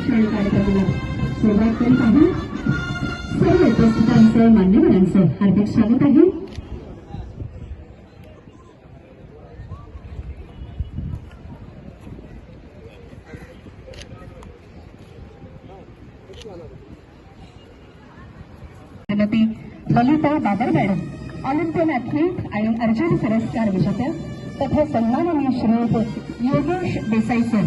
प्रशिक्षण कार्यक्रमाला सुरुवात करीत आहे. सर्व उपस्थितांचं मान्यवरांचं हार्दिक स्वागत आहे. Lalita Babar madam Olympian athlete आणि अर्जुन पुरस्कार विजेत्या तथा सन्माननीय श्रीयुत योगेश देसाई सर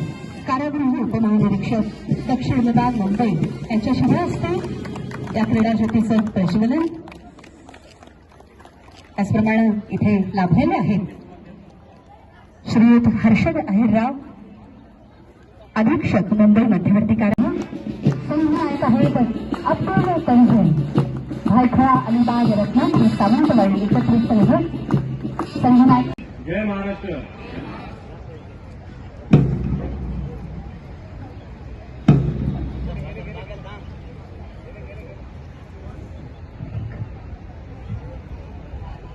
कारागृह उपमहानिरीक्षक दक्षिण विभाग मुंबई यांच्या शुभ हस्ते या क्रीडा ज्योतीचं प्रज्वलन. त्याचप्रमाणे इथे लाभलेले आहेत श्रीयुत हर्षद अहिरराव अधीक्षक मुंबई मध्यवर्ती कारागृह संघनायक आहेत अब्दुल तंजन भायखळा अलिबाग रत्नागिरी सावंतवाडी एकत्रित संघ. संघनायक जय महाराष्ट्र.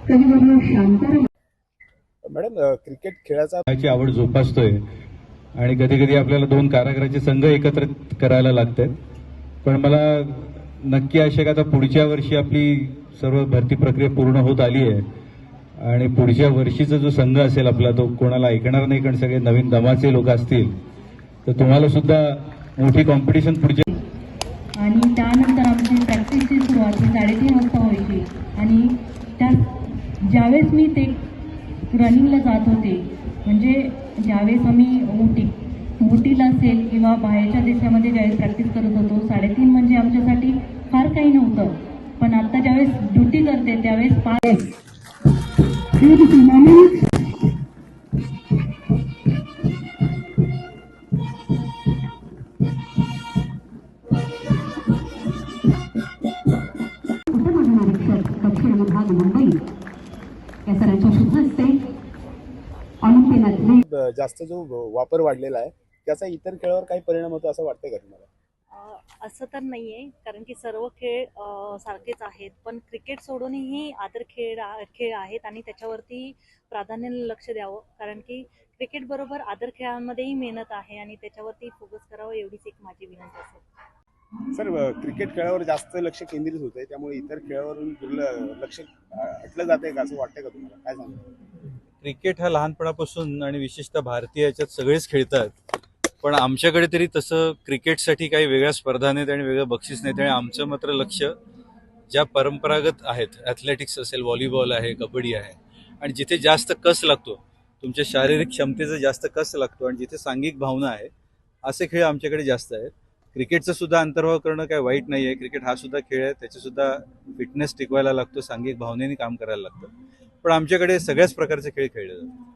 शांताराम मॅडम क्रिकेट खेळाचा आवड जोपासतोय आणि कधी कधी आपल्याला दोन कारागिराचे संघ एकत्रित करायला लागतात. पण मला नक्की आहे का आता पुढच्या वर्षी आपली सर्व भरती प्रक्रिया पूर्ण होत आली आहे आणि पुढच्या वर्षीचा जो संघ असेल आपला तो कोणाला ऐकणार नाही कारण सगळे नवीन दमाचे लोक असतील तर तुम्हाला सुद्धा मोठी कॉम्पिटिशन पुढच्या आणि त्यानंतर आमची प्रॅक्टिसची सुरुवात साडेतीन वाजता व्हायची. आणि त्या ज्यावेळेस मी ते रनिंगला जात होते म्हणजे ज्यावेळेस आम्ही उटी उटीला असेल किंवा बाहेरच्या देशामध्ये ज्यावेळेस प्रॅक्टिस करत होतो साडेतीन म्हणजे आमच्यासाठी फार काही नव्हतं. पण आता ज्यावेळेस ड्युटी करते त्यावेळेस पाच विभाग मुंबई या सरांच्या शुभ हस्ते ऑलिम्पियन ॲथलीट अ, जास्त जो वापर वाढलेला आहे त्याचा इतर खेळावर काही परिणाम होतो असं वाटतंय का तुम्हाला? अ, असं तर नाही आहे कारण की सर्व खेळ सारखेच आहेत. पण क्रिकेट सोडूनही आदर खेळ खेळ आहेत आणि त्याच्यावरती प्राधान्याने लक्ष द्यावं. कारण की क्रिकेट बरोबर आदर खेळांमध्येही मेहनत आहे आणि त्याच्यावरती फोकस करावं एवढीच एक माझी विनंती असेल. सर क्रिकेट खेळावर जास्त लक्ष केंद्रित होतंय त्यामुळे इतर खेळावरून लक्ष अ, जात आहे का? असं वाटतंय का तुम्हाला? काय सांगतो? क्रिकेट हा लहानपणापासून आणि विशेषतः भारतीय याच्यात सगळेच खेळतात. पण आमच्याकडे तरी तसं क्रिकेटसाठी काही वेगळ्या स्पर्धा नाहीत आणि वेगळं बक्षीस नाहीत आणि आमचं मात्र लक्ष ज्या परंपरागत आहेत ॲथलेटिक्स असेल व्हॉलीबॉल आहे कबड्डी आहे आणि जिथे जास्त कस लागतो तुमच्या शारीरिक क्षमतेचा जास्त कस लागतो आणि जिथे सांघिक भावना आहे असे खेळ आमच्याकडे जास्त आहेत. क्रिकेटचा सुद्धा अंतर्भाव करणं काही वाईट नाही आहे क्रिकेट हा सुद्धा खेळ आहे त्याचे सुद्धा फिटनेस टिकवायला लागतो सांघिक भावनेने काम करायला लागतं. पण आमच्याकडे सगळ्याच प्रकारचे खेळ खेळले जातात.